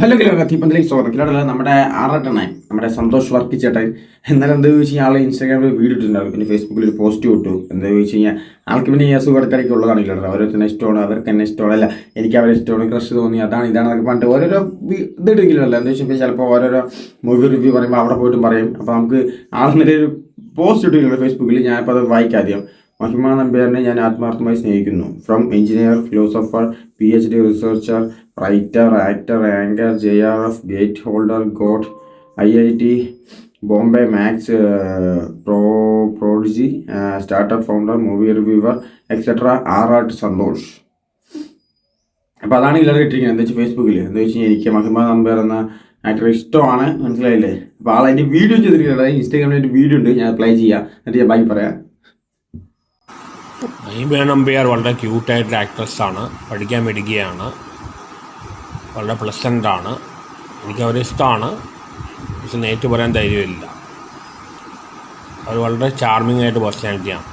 Hello kilo കത്തിപ്പന്തിലേക്ക് സ്വാഗതം. കിലോടല്ല നമ്മുടെ ആറട്ടെണ്ണൻ നമ്മുടെ സന്തോഷ് വർക്ക് ചേട്ടൻ എന്നാലും എന്താ ചോദിച്ചു കഴിഞ്ഞാൽ ആൾ ഇൻസ്റ്റാഗ്രാമിൽ വീഡിയോ ഇട്ടിട്ടുണ്ടാവും പിന്നെ ഫേസ്ബുക്കിൽ ഒരു പോസ്റ്റ് ഇട്ടു. എന്താ ചോദിച്ചു കഴിഞ്ഞാൽ ആൾക്ക് പിന്നെ ഈ അസുഖം ഇടയ്ക്കിടയ്ക്ക് ഉള്ളതാണ് കിലോടല്ല തന്നെ ഇഷ്ടമാണ് അവർക്ക് എന്നെ ഇഷ്ടമാണ്. അല്ല എനിക്ക് അവരെ ഇഷ്ടമാണ്. ക്രഷ് തോന്നി അതാണ് ഇതാണെന്നൊക്കെ പറഞ്ഞിട്ട് ഓരോരോ ഇത് ഇടുകില്ലല്ലോ എന്താ വെച്ചാൽ ചിലപ്പോൾ ഓരോരോ മൂവി റിവ്യൂ പറയുമ്പോൾ അവിടെ പോയിട്ടും പറയും. അപ്പോൾ നമുക്ക് ആൾ ഒരു പോസ്റ്റ് ഇട്ടില്ല ഫേസ്ബുക്കിൽ ഞാനിപ്പോൾ അത് വായിക്കാം ആദ്യം. മഹിമ നമ്പ്യാറിനെ ഞാൻ ആത്മാർത്ഥമായി സ്നേഹിക്കുന്നു. From engineer philosopher P H D researcher writer actor anchor J R F GATE holder god I I T Bombay max pro prodigy startup founder movie reviewer etcetera R art Santhosh അപ്പോൾ അതാണ് ഇല്ലാതെ ഇട്ടിരിക്കുന്നത് എന്താ വെച്ചാൽ ഫേസ്ബുക്കിൽ എന്താ വെച്ച് കഴിഞ്ഞാൽ എനിക്ക് മഹിമ നമ്പ്യാർ എന്ന ആക്ടർ ഇഷ്ടമാണ്. മനസ്സിലായില്ലേ? അപ്പോൾ ആൾ അതിന്റെ വീഡിയോ ചെയ്തിരിക്കുന്നത് ഇൻസ്റ്റാഗ്രാമിൽ ഒരു വീഡിയോ ഉണ്ട്. ഞാൻ അപ്ലൈ ചെയ്യാം. എന്നിട്ട് ഞാൻ ബാക്കി പറയാം. മഹിമ നമ്പ്യാർ വളരെ ക്യൂട്ടായിട്ടുള്ള ആക്ട്രസ്സാണ് പഠിക്കാൻ മിടുകിയാണ് വളരെ പ്ലസന്റാണ് എനിക്ക് അവരെ ഇഷ്ടമാണ്. പക്ഷെ നേരിട്ട് പറയാൻ ധൈര്യമില്ല. അവർ വളരെ ചാർമിംഗ് ആയിട്ട് പേഴ്സണാലിറ്റിയാണ്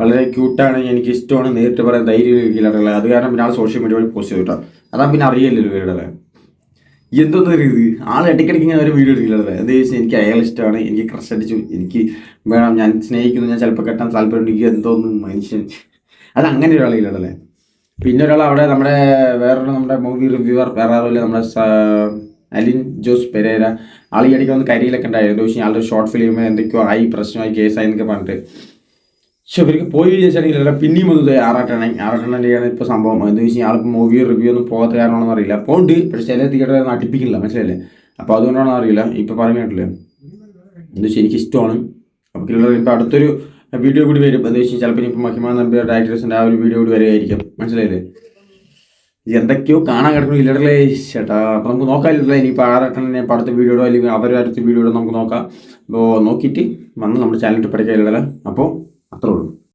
വളരെ ക്യൂട്ടാണ് എനിക്ക് ഇഷ്ടമാണ്. നേരിട്ട് പറയാൻ ധൈര്യം ധൈര്യമില്ല. അത് കാരണം പിന്നെ ആൾ സോഷ്യൽ മീഡിയ വഴി പോസ്റ്റ് ചെയ്തിട്ടാണ് അതാ പിന്നെ അറിയില്ലല്ലോ വീടുകളെ എന്തോന്ന് ഇത്? ആൾ ഇടയ്ക്കിടയ്ക്ക് ഇങ്ങനെ ഒരു വീഡിയോ എടുക്കില്ലല്ലേ. എന്താ ചോദിച്ചാൽ എനിക്ക് അയാൾ ഇഷ്ടമാണ് എനിക്ക് ക്രഷ് അടിച്ചു എനിക്ക് വേണം ഞാൻ സ്നേഹിക്കുന്നു ഞാൻ ചിലപ്പോൾ കെട്ടാൻ താല്പര്യം എനിക്ക് എന്തോന്ന് മനുഷ്യൻ. അത് അങ്ങനെ ഒരാളില്ലല്ലേ പിന്നെ ഒരാൾ അവിടെ നമ്മുടെ വേറൊരു നമ്മുടെ മൂവി റിവ്യൂവർ വേറെ ആരുമില്ല നമ്മുടെ അലിൻ ജോസ് പെരേര. ആൾ ഈ ഇടയ്ക്ക് വന്ന് കരിയിലൊക്കെ ഉണ്ടായിരുന്നു. പക്ഷേ ആളുടെ ഷോർട്ട് ഫിലിം എന്തൊക്കെയോ ആയി പ്രശ്നമായി കേസായി എന്നൊക്കെ പറഞ്ഞിട്ട്. പക്ഷെ ഇവർക്ക് പോയി വിചാരിച്ചാണെങ്കിൽ പിന്നെയും വന്നത് ആറാട്ടെണ്ണ ആറാട്ടെണ്ണന്റെയാണ് ഇപ്പോൾ സംഭവം. എന്താ വെച്ചാൽ ആളിപ്പോൾ മൂവി റിവ്യൂ ഒന്നും പോകാത്ത കാരണമാണെന്ന് അറിയില്ല. പോണ്ട് പക്ഷെ ചില തിയേറ്ററിൽ നടിപ്പിക്കില്ല മനസ്സിലല്ലേ അപ്പോൾ അതുകൊണ്ടാണ് അറിയില്ല. ഇപ്പോൾ പറഞ്ഞു കേട്ടില്ലേ? എന്താ വെച്ചാൽ എനിക്ക് ഇഷ്ടമാണ് അപ്പോൾ ഇപ്പോൾ അടുത്തൊരു വീഡിയോ കൂടി വരും. എന്താ വെച്ചാൽ ചിലപ്പോൾ ഇപ്പോൾ മഹിമ നമ്പിയ ഡയറക്ടേഴ്സിന്റെ ആ ഒരു വീഡിയോ കൂടി വരികയായിരിക്കും. മനസ്സിലായില്ലേ? എന്തൊക്കെയോ കാണാൻ കിടക്കുന്നു ഇല്ലടലേ ചേട്ടാ അപ്പോൾ നമുക്ക് നോക്കാനില്ല ഇനിയിപ്പോൾ ആറാട്ടെണ്ണനെ ഇപ്പോൾ അടുത്ത വീഡിയോയോ അല്ലെങ്കിൽ അവരുടെ അടുത്ത വീഡിയോയോ നമുക്ക് നോക്കാം. അപ്പോൾ നോക്കിയിട്ട് വന്ന് നമ്മുടെ ചാനലിൽ പഠിക്കാനില്ലല്ലോ അപ്പോൾ അത്രേ ഉള്ളൂ